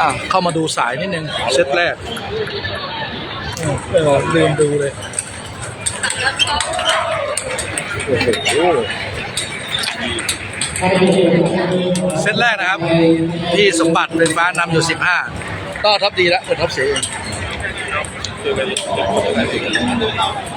อะเข้ามาดูสายนิดนึงเซตแรกเออลืมดูเลยโอ้โหเซตแรกนะครับ ที่สมบัติเป็นฟ้านำอยู่ 15 ก็ท็อปดีแล้วเป็นท็อปเสียเองเจ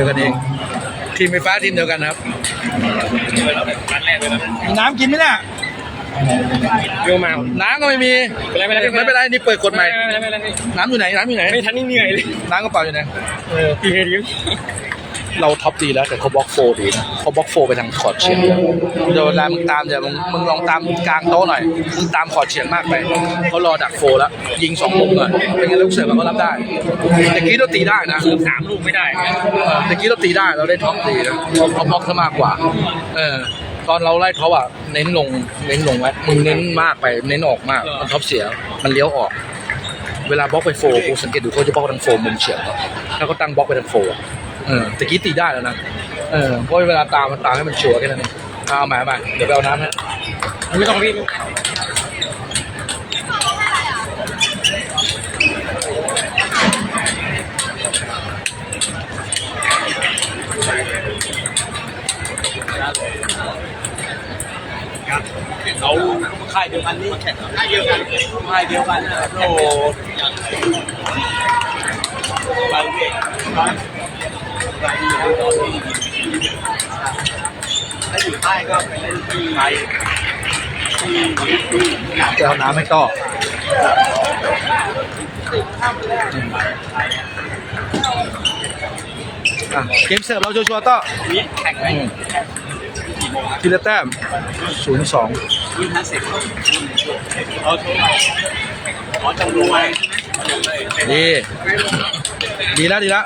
อกันเองทีมไฟฟ้าทีมเดียวกันครับมีน้ำกินไหมเนี่ย เยอะมากน้ำก็ไม่มีไม่เป็นไรไม่ไม่เป็เป็นนไรไรนี่เปิดกฎใหม่ไม่เป็นไรไม่เป็นไรน้ำอยู่ไหนน้ำอยู่ไหนไม่ทันนี่เหนื่อยเลยน้ำกระเป๋าอยู่ไหนเออพี่เฮดิวเราท็อปดีแล้วแต่เขาบล็อกโฟดีนะเขาบล็อกโฟไปทางขอดเฉียงเดี๋ยวเวลามึงตามเดี๋ยวมึงมึงลองตามกลางโต๊ะหน่อยมึงตามขอดเฉียงมากไปเขารอดักโฟแล้วยิงสองลูกเลยเป็นไงลูกเสือมันก็รับได้แต่กี้เราตีได้นะสามลูกไม่ได้เออแต่กี้เราตีได้เราได้ท็อปดีนะเขาบล็อกซะมากกว่า เออ ตอนเราไล่เขาอะเน้นลงเน้นลงไว้มึงเน้นมากไปเน้นออกมากมันท็อปเสียมันเลี้ยวออก เวลาบล็อกไปโฟกูสังเกตดูเขาจะบล็อกไปทางโฟมุมเฉียงครับถ้าเขาตั้งบล็อกไปทางโฟอะเออตะกี้ตีได้แล้วนะเออเพราะเวลาตามมันตามให้มันชัวร์แค่นั้นเองเอาใหม่เอาใหม่เดี๋ยวไปเอาน้ำให้ไม่ต้องพี่ เขาค่ายเดียวกันนี่ค่ายเดียวกันค่ายเดียวกันโอ้ไปเว้ยไปไปดีครับตอนนี้ถ้าอยู่ค่ายก็ไปเล่นที่ไทยที่ที่จะเอาน้ำให้ต่ออะเกมเสิร์ฟเราชัวร์ๆต่อนี้แข่งไหมอืมทีละแต้มศูนย์สอง ยี่ห้าสิบเอาโทรมาขอจำลงไว้ดีดีแล้วดีแล้ว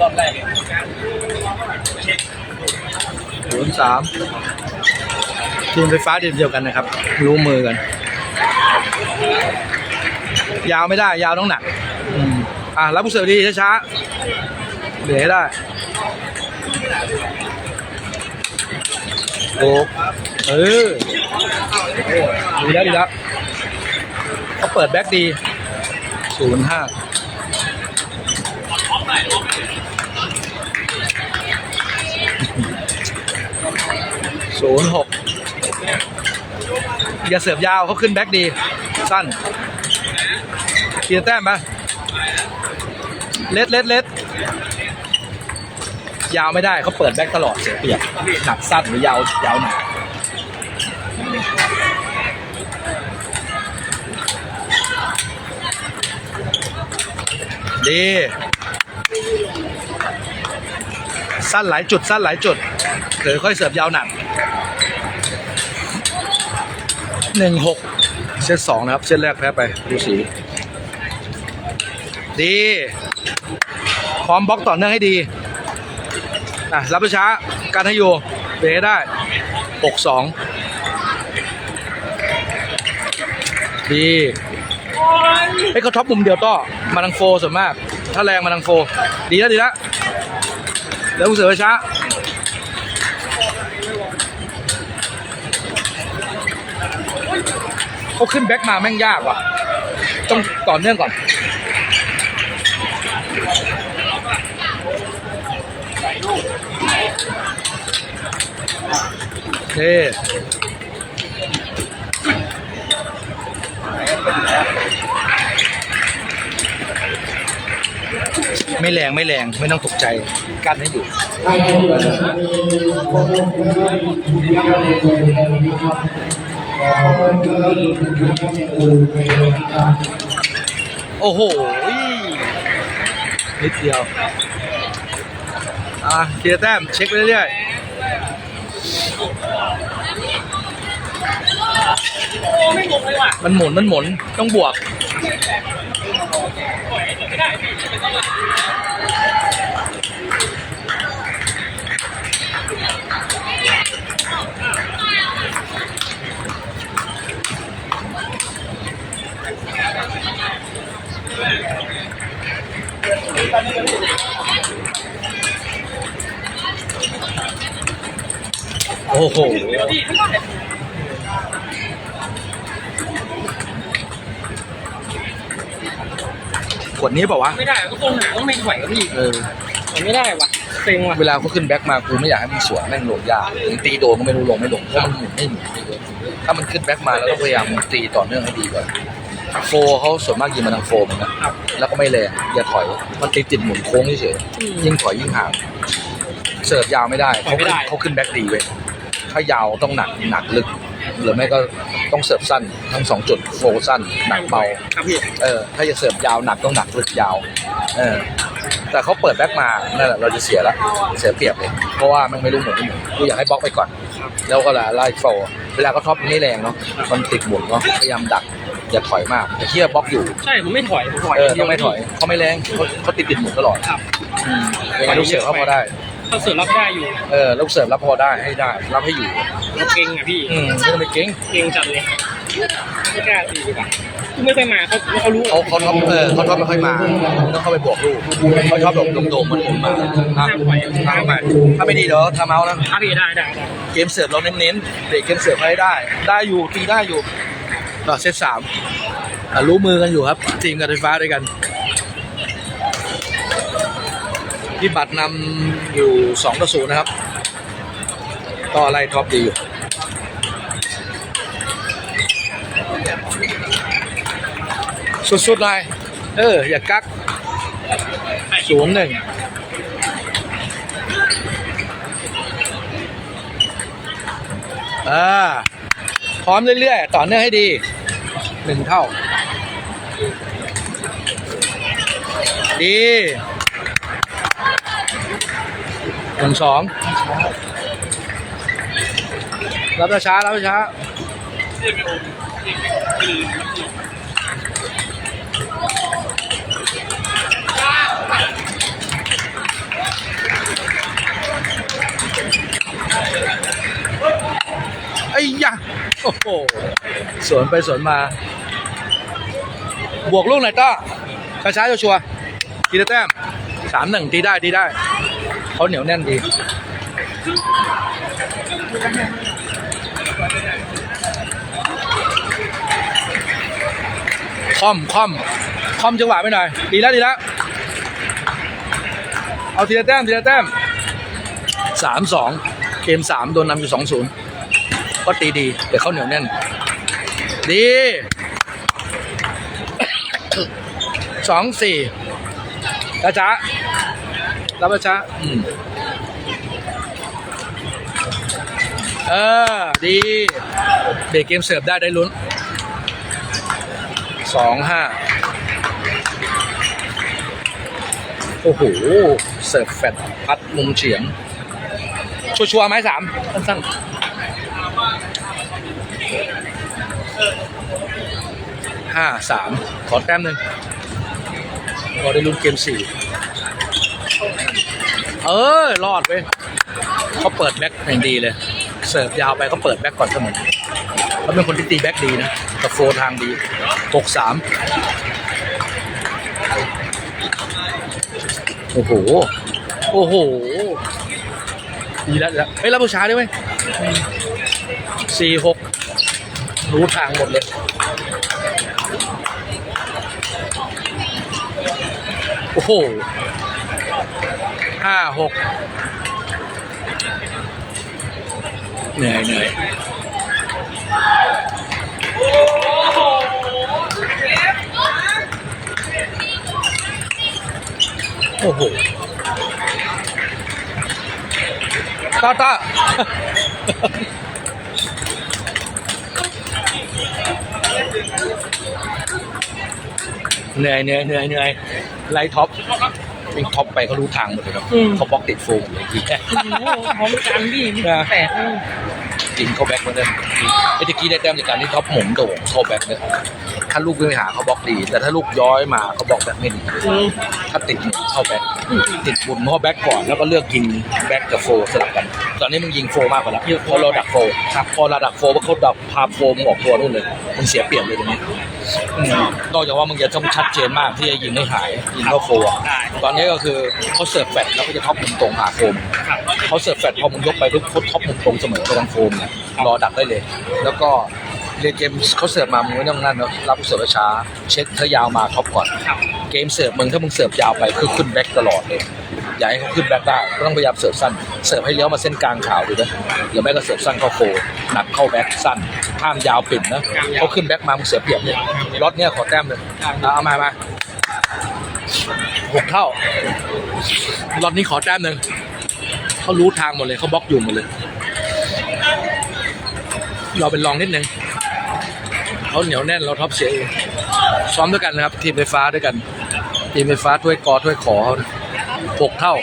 รอบแรกศูนย์สามทีมไฟฟ้าทีมเดียวกันนะครับ รู้มือกัน ยาวไม่ได้ ยาวต้องหนักอืมอะรับผู้เสิร์ฟดีช้าๆเหลือให้ได้โอ้ เออดีแล้วดีแล้วเขาเปิดแบ็กดีศูนย์ห้าศูนย์หกอย่าเสิร์ฟยาวเขาขึ้นแบ็กดี สั้นเกียร์แต้มปะเล็ดเล็ดเล็ดยาวไม่ได้เขาเปิดแบ็กตลอดเสียเปรียบหนักสั้นหรือยาวยาวหนัก ดี สั้นหลายจุด สั้นหลายจุดเดี๋ยวค่อยเสิร์ฟยาวหนักหนึ่งหกเซตสองนะครับ เซตแรกแพ้ไปดูสี ดีพร้อมบล็อกต่อเนื่องให้ดีอะรับช้าการให้อยู่เบรได้หกสองดีให้เขาท็อปมุมเดียวต่อ มาทางโฟส่วนมาก ถ้าแรงมาทางโฟ ดีแล้วดีแล้วแล้วผู้เสือช้าเขาขึ้นแบ็กมาแม่งยากว่ะ ต้องต่อเนื่องก่อน เท่ ไม่แรงไม่แรงไม่ต้องตกใจกั้นให้อยู่โอ้โหนิดเดียว อะทีละแต้มเช็คไปเรื่อยๆมันหมุนมันหมุนต้องบวก โอ้ วดนี้เปล่าวะไม่ได้ก็ตรงหนาต้องไม่ไหวกับพี่เออมันไม่ได้ว่ะเซ็งว่ะเวลาเขาขึ้นแบ็คมากูไม่อยากให้มันสวนแม่งลงยากถึงตีโดนก็ไม่รู้ลงไม่ลงเพราะมันหมุนไม่หมุนถ้ามันขึ้นแบ็คมาแล้วต้องพยายามตีต่อเนื่องให้ดีก่อนโฟเขาส่วนมากยิงมาทางโฟมนะครับแล้วก็ไม่แรงอย่าถอยมันติดติดหมุนโค้งเฉยๆยิ่งถอยยิ่งห่างเสิร์ฟยาวไม่ได้เขาขึ้นเขาขึ้นแบ็คดีเว้ยถ้ายาวต้องหนักหนักลึกหรือไม่ก็ ต้องเสิร์ฟสั้นทั้งสองจุดโฟสั้นหนักเบาครับพี่เออถ้าจะเสิร์ฟยาวหนักต้องหนักลึกยาวเออแต่เขาเปิดแบ็กมานั่นแหละเราจะเสียละเสียเปรียบเลยเพราะว่ามันไม่รู้หมุนไม่หมุนกูอยากให้บล็อกไปก่อน แล้วก็ไล่โฟร์เวลาเขาท็อปมันไม่แรงเนาะมันติดหมุนเนาะพยายามดักอย่าถอยมากแต่เที่ยบล็อกอยู่ใช่ผมไม่ถอยผมถอยเออต้องไม่ถอยเขาไม่แรงเขาเขาติดติดหมุนตลอดครับอืมยังไงลูกเสิร์ฟเขาพอได้ ถ้าเสือรับได้อยู่ เออลูกเสิร์ฟรับพอได้ให้ได้รับให้อยู่เราเก่งอะพี่ อืมไม่ต้องไปเก่งเก่งจัดเลยไม่กล้าตีดีกว่าไม่ค่อยมาเขาเขารู้เขาเขาท็อปเออเขาท็อปไม่ค่อยมาต้องเข้าไปบวกลูกเขาชอบแบบโดมๆมันหมุนมาอะทำไปถ้าไม่ดีเดี๋ยวทำเอานะครับพี่ได้ได้ได้เกมเสิร์ฟเราเน้นๆเด็กเกมเสิร์ฟให้ได้ ได้อยู่ตีได้อยู่ก็เซตสามอะรู้มือกันอยู่ครับ ทีมการไฟฟ้าด้วยกัน บัตรนำอยู่สองต่อศูนย์นะครับ ก็ไล่ท็อปดีอยู่สุดๆเลยเออ อย่ากักศูนย์หนึ่งอ่า พร้อมเรื่อย ๆ ต่อเนื่องให้ดีหนึ่งเท่า ดี หนึ่งสองรับช้ารับช้าไอ้ยะโอ้โหสวนไปสวนมา บวกลูกหน่อยต้าช้าๆชัวๆทีละแต้มสามหนึ่งตีได้ตีได้ เขาเหนียวแน่นดี คอมคอมคอมจังหวะไปหน่อย ดีแล้วดีแล้ว เอาทีละแต้มทีละแต้มสามสองเกมสามโดนนำอยู่สองศูนย์ก็ตีดี แต่เขาเหนียวแน่น ดีสองสี่ช้าช้า รับช้าๆอืมเออ ดีเบรกเกมเสิร์ฟได้ได้ลุ้นสองห้าโอ้โห เสิร์ฟแฟดพัดมุมเฉียง ชัวร์ๆไหมสามสั้นๆห้าสามขอแต้มหนึ่งพอได้ลุ้นเกมสี่ เออรอดเว้ยเขาเปิดแบ็คอย่างดีเลย เสิร์ฟยาวไปเขาเปิดแบ็คก่อนเสมอเขาเป็นคนที่ตีแบ็คดีนะกับโฟทางดีหกสามโอ้โห โอ้โห ดีแล้วแล้วเฮ้ยรับผู้ชาด้วยไหมสี่หกรู้ทางหมดเลยโอ้โห ห้าหกเหนื่อยเหนื่อยโอ้โหต้าต้าเหนื่อยเหนื่อยเหนื่อยเหนื่อยไลท็อป วิ่งท็อปไปเขารู้ทางหมดเลยเนาะอืม เขาบล็อกติดโฟมเลยทีโอ้โหพร้อมกันพี่นี่แตกเลยจริงเขาแบ็กมาเนี่ยไอ้ตะกี้ได้แต้มจากการที่ท็อปหมุนโด่งเข้าแบ็กเนี่ย ถ้าลูกวิ่งไปหาเขาบล็อกดี แต่ถ้าลูกย้อยมาเขาบล็อกแบ็คไม่ดีถ้าติดหมุนเข้าแบ็คติดหมุนเข้าแบ็คก่อนแล้วก็เลือกยิงแบ็คกับโฟสลับกัน ตอนนี้มึงยิงโฟมากกว่าแล้วเพราะเราดักโฟครับพอเราดักโฟเพราเขาดักพาโฟมออกตัวนู่นเลยมึงเสียเปรียบเลยตรงนี้นอกจากว่ามึงจะต้องชัดเจนมากที่จะยิงให้หายยิงเข้าโฟตอนนี้ก็คือเขาเสิร์ฟแฟดแล้วก็จะท็อปมุมตรงหาโฟมเขาเสิร์ฟแฟดพอมึงยกไปปุ๊บเขาท็อปมุมตรงเสมอไปทางโฟมเนี่ยรอดักได้เลย แล้วก็ เรียนเกมเขาเสิร์ฟมามึงไม่ต้องนั่นเนอะรับเสิร์ฟช้า เช็คถ้ายาวมาท็อปก่อนครับเกมเสิร์ฟมึงถ้ามึงเสิร์ฟยาวไปคือขึ้นแบ็กตลอดเลยอยากให้เขาขึ้นแบ็กได้ก็ต้องพยายามเสิร์ฟสั้น เสิร์ฟให้เลี้ยวมาเส้นกลางขาวดูนะหรือไม่ก็เสิร์ฟสั้นเข้าโฟร์หนักเข้าแบ็กสั้นห้ามยาวปิดนะเขาขึ้นแบ็กมามึงเสียเปรียบเนี่ยล็อตเนี่ยขอแต้มเลยเอาเอามามาหกเท่าล็อตนี้ขอแต้มหนึ่งเขารู้ทางหมดเลยเขาบล็อกอยู่หมดเลย เราเป็นรองนิดนึง เขาเหนียวแน่นเราท็อปเสียเองซ้อมด้วยกันนะครับ ทีมไฟฟ้าด้วยกัน ทีมไฟฟ้าถ้วยกอถ้วยขอเขานะหกเท่า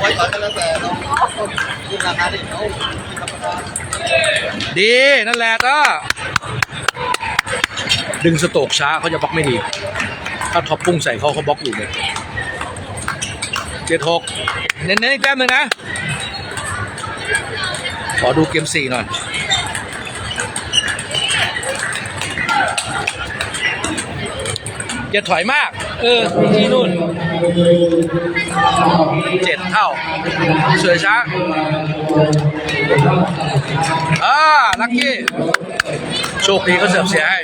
ไว้ต่อกันแล้วแต่เราดีนั่นแหละก็ดึงสโตกช้าเขาจะบล็อกไม่ดี ถ้าท็อปพุ่งใส่เขาเขาบล็อกอยู่เลยเจ็ดหกเน้นๆอีกแต้มหนึ่งนะ ขอดูเกมสี่หน่อย อย่าถอยมาก เออที่นู่นเจ็ดเท่าสวยช้าอ่าลักกี้ โชคดีก็เสียบเสียให้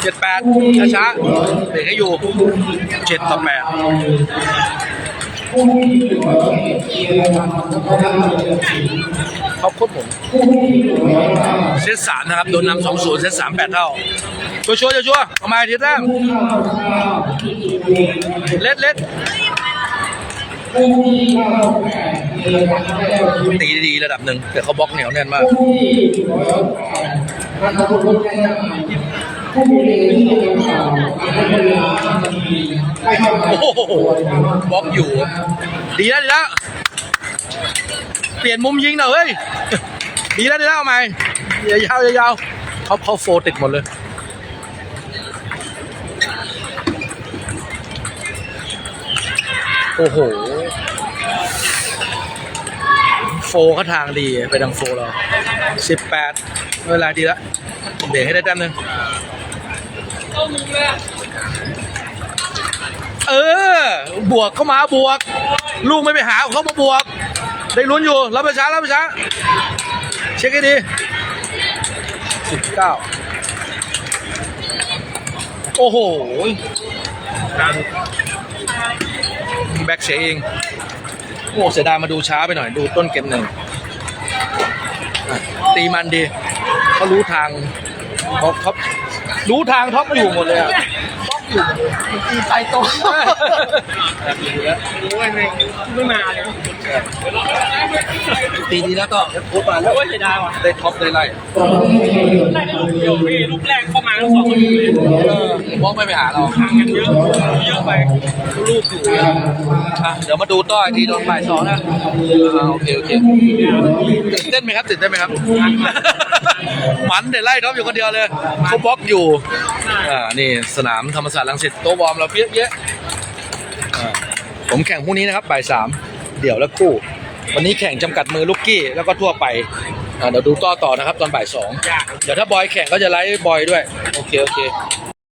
เจ็ดแปดช้าช้าๆเด็กให้อยู่เจ็ดต่อแปด เขาครบผมเซตสามนะครับ โดนนำสองศูนย์เซตสามแปดเท่า ชัวร์ชัวร์ชัวร์ๆเอามาทีแรกเล็ดเล็ดตีดีระดับหนึ่งแต่เขาบล็อกเหนียวแน่นมาก โอ้โหบล็อกอยู่ ดีแล้วดีแล้ว เปลี่ยนมุมยิงหน่อยเฮ้ย ดีแล้วดีแล้วเอาใหม่ย่ายาวยาวเขาเขาโฟติดหมดเลยโอ้โห โฟเขาทางดีไปทางโฟเราสิบแปดเวลาดีแล้วเบรกให้ได้แต้มหนึ่ง เออ บวกเข้ามาบวก ลูกไม่ไปหาเขามาบวก ได้ลุ้นอยู่ รับไปช้ารับไปช้า เช็คให้ดีสิบเก้าโอ้โหแบ็คเสียเอง โอ้เสียดายมาดูช้าไปหน่อย ดูต้นเกมหนึ่ง ตีมันดีเขารู้ทางเขาเขา รู้ทางท็อปอยู่หมดเลยอะตีไปโตโอ้ยไม่ไม่มาเลย ตีดีแล้วก็โคบาแล้วโอ้ยเสียดายว่ะได้ท็อปได้ไล่ไล่ได้ลูกเดียวพี่ลูกแรกเข้ามาทั้งสองคนเลยเออมองไม่ไปหาเราห่างกันเยอะเยอะไปรูปอยู่อะเดี๋ยวมาดูต่ออีกทีโดนบ่ายสองนะอ่าโอเคโอเคตื่นเต้นไหมครับตื่นเต้นไหมครับมันเดี๋ยวไล่ท็อปอยู่คนเดียวเลยเขาบล็อกอยู่อ่านี่สนามธรรมศาสตร์รังสิตโต๊ะวอร์มเราเพียบเยอะอ่าผมแข่งพรุ่งนี้นะครับบ่ายสาม เดี่ยวและคู่ วันนี้แข่งจำกัดมือลูกกี้แล้วก็ทั่วไปอ่าเดี๋ยวดูต่อต่อนะครับ ตอนบ่ายสองเดี๋ยวถ้าบอยแข่งก็จะไลฟ์บอยด้วย โอเค โอเค